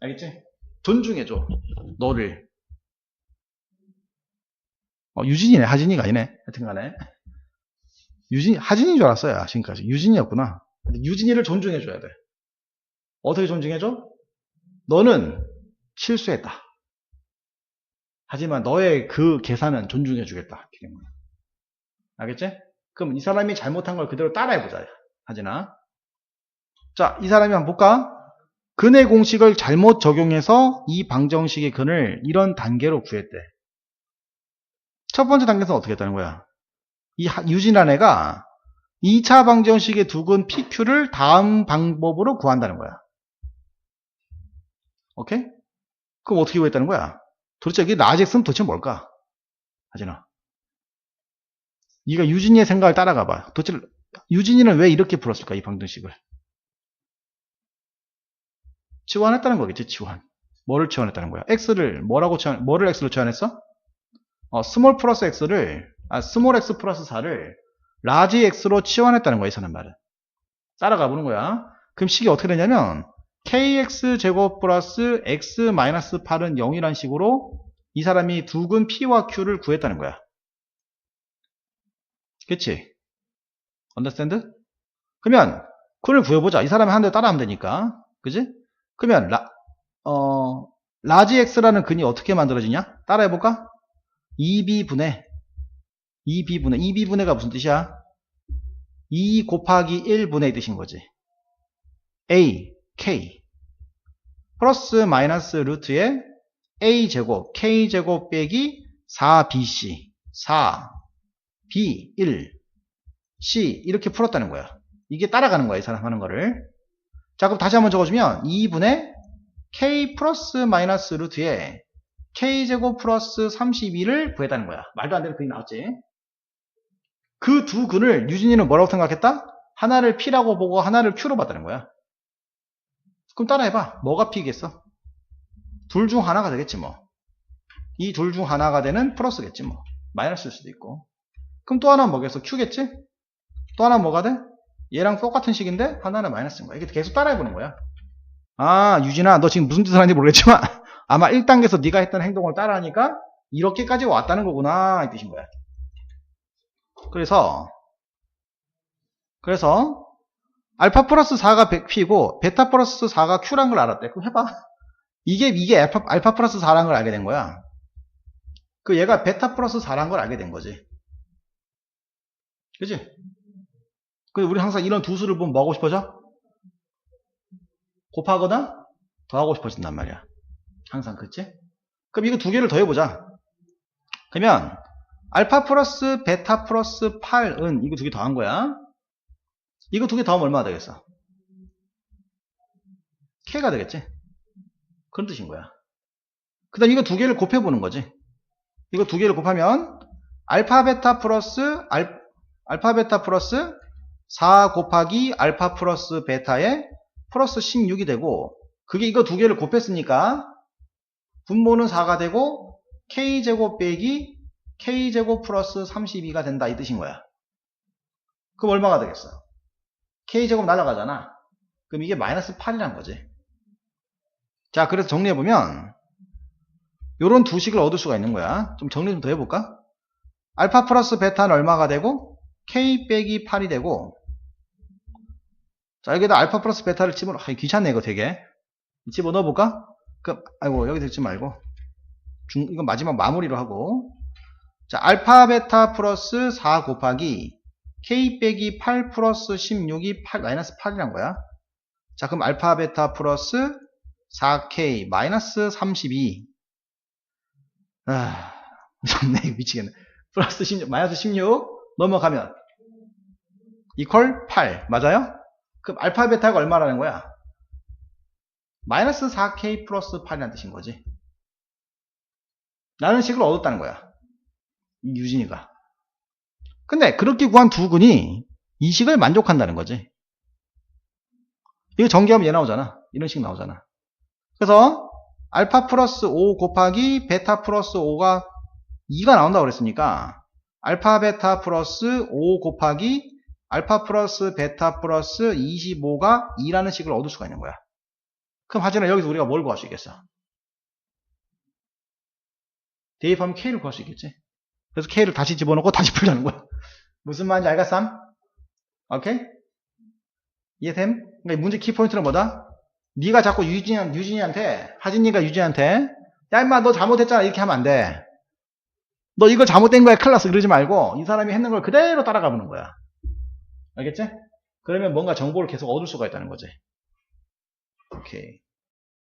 알겠지? 존중해줘. 너를. 어, 유진이네. 하진이가 아니네. 하여튼 간에. 유진, 하진인 줄 알았어요. 지금까지. 유진이었구나. 유진이를 존중해줘야 돼. 어떻게 존중해줘? 너는 실수했다. 하지만 너의 그 계산은 존중해주겠다. 알겠지? 그럼 이 사람이 잘못한 걸 그대로 따라해보자. 하진아. 자, 이 사람이 한번 볼까? 근의 공식을 잘못 적용해서 이 방정식의 근을 이런 단계로 구했대. 첫 번째 단계에서 어떻게 했다는 거야? 이 하- 유진한 애가 2차 방정식의 두 근 PQ를 다음 방법으로 구한다는 거야. 오케이? 그럼 어떻게 구했다는 거야? 도대체 이게 라젝스는 도대체 뭘까? 하진아. 네가 유진이의 생각을 따라가 봐. 도대체 유진이는 왜 이렇게 풀었을까? 이 방정식을. 치환했다는 거겠지, 치환. 뭐를 치환했다는 거야? x를 뭐라고 치환, 뭐를 x로 치환했어? 어, 스몰 플러스 x를, 아, 스몰 x 플러스 4를 라지 x로 치환했다는 거야, 이 사람 말은. 따라가 보는 거야. 그럼 식이 어떻게 되냐면, kx 제곱 플러스 x 마이너스 8은 0이란 식으로 이 사람이 두근 p와 q를 구했다는 거야. 그치? 언더스탠드? 그러면 그걸 구해보자. 이 사람이 한 대 따라하면 되니까. 그지? 그러면 라, 어, 라지 x라는 근이 어떻게 만들어지냐? 따라해볼까? 2b분의 2b분의 2b분의가 무슨 뜻이야? 2 곱하기 1분의 뜻인 거지. a, k 플러스 마이너스 루트에 a 제곱, k 제곱 빼기 4bc 4 b 1 c 이렇게 풀었다는 거야. 이게 따라가는 거야, 이 사람 하는 거를. 자, 그럼 다시 한번 적어주면 2분의 k 플러스 마이너스 루트에 k제곱 플러스 32를 구했다는 거야. 말도 안 되는 근이 나왔지. 그 두 근을 유진이는 뭐라고 생각했다? 하나를 p라고 보고 하나를 q로 봤다는 거야. 그럼 따라해봐. 뭐가 p겠어? 둘 중 하나가 되겠지 뭐. 이 둘 중 하나가 되는 플러스겠지 뭐. 마이너스일 수도 있고. 그럼 또 하나는 뭐겠어? q겠지? 또 하나는 뭐가 돼? 얘랑 똑같은 식인데 하나는 마이너스인 거야. 이게 계속 따라해보는 거야. 아 유진아 너 지금 무슨 뜻을 하는지 모르겠지만 아마 1단계에서 네가 했던 행동을 따라하니까 이렇게까지 왔다는 거구나 이 뜻인 거야. 그래서 그래서 알파 플러스 4가 P고 베타 플러스 4가 Q란 걸 알았대. 그럼 해봐. 이게 이게 알파, 알파 플러스 4란 걸 알게 된 거야. 그 얘가 베타 플러스 4란 걸 알게 된 거지. 그지? 그 우리 항상 이런 두 수를 보면 뭐 하고 싶어져? 곱하거나 더하고 싶어진단 말이야. 항상 그치? 그럼 이거 두 개를 더해보자. 그러면 알파 플러스 베타 플러스 8은 이거 두 개 더한 거야. 이거 두 개 더하면 얼마나 되겠어? K가 되겠지? 그런 뜻인 거야. 그 다음 이거 두 개를 곱해보는 거지. 이거 두 개를 곱하면 알파 베타 플러스 알, 알파 베타 플러스 4 곱하기 알파 플러스 베타에 플러스 16이 되고 그게 이거 두 개를 곱했으니까 분모는 4가 되고 k제곱 빼기 k제곱 플러스 32가 된다 이 뜻인 거야. 그럼 얼마가 되겠어? k제곱 날아가잖아. 그럼 이게 마이너스 8이란 거지. 자 그래서 정리해보면 요런 두 식을 얻을 수가 있는 거야. 좀 정리 좀 더 해볼까? 알파 플러스 베타는 얼마가 되고 k 빼기 8이 되고 자, 여기다 알파 플러스 베타를 집어넣어. 아, 귀찮네, 이거 되게. 집어 넣어 볼까? 그, 아이고, 여기 넣지 말고. 중, 이건 마지막 마무리로 하고. 자, 알파 베타 플러스 4 곱하기 k 빼기 8 플러스 16이 8, 마이너스 8이란 거야. 자, 그럼 알파 베타 플러스 4k 마이너스 32. 아, 참네, 미치겠네. 플러스 16, 마이너스 16 넘어가면 이퀄 8. 맞아요? 그럼 알파 베타가 얼마라는 거야? 마이너스 4k 플러스 8이라는 뜻인 거지. 라는 식을 얻었다는 거야. 이 유진이가. 근데 그렇게 구한 두 근이 이 식을 만족한다는 거지. 이거 전개하면 얘 나오잖아. 이런 식 나오잖아. 그래서 알파 플러스 5 곱하기 베타 플러스 5가 2가 나온다고 그랬으니까 알파 베타 플러스 5 곱하기 알파 플러스 베타 플러스 25가 2라는 식을 얻을 수가 있는 거야. 그럼 하진아 여기서 우리가 뭘 구할 수 있겠어? 대입하면 K를 구할 수 있겠지? 그래서 K를 다시 집어넣고 다시 풀자는 거야. 무슨 말인지 알겠삼? 오케이? 이해됨? 그러니까 문제 키포인트는 뭐다? 네가 자꾸 유진이, 유진이한테, 하진이가 유진이한테, 야, 임마, 너 잘못했잖아. 이렇게 하면 안 돼. 너 이거 잘못된 거야. 클났어. 그러지 말고, 이 사람이 했는 걸 그대로 따라가 보는 거야. 알겠지? 그러면 뭔가 정보를 계속 얻을 수가 있다는 거지. 오케이.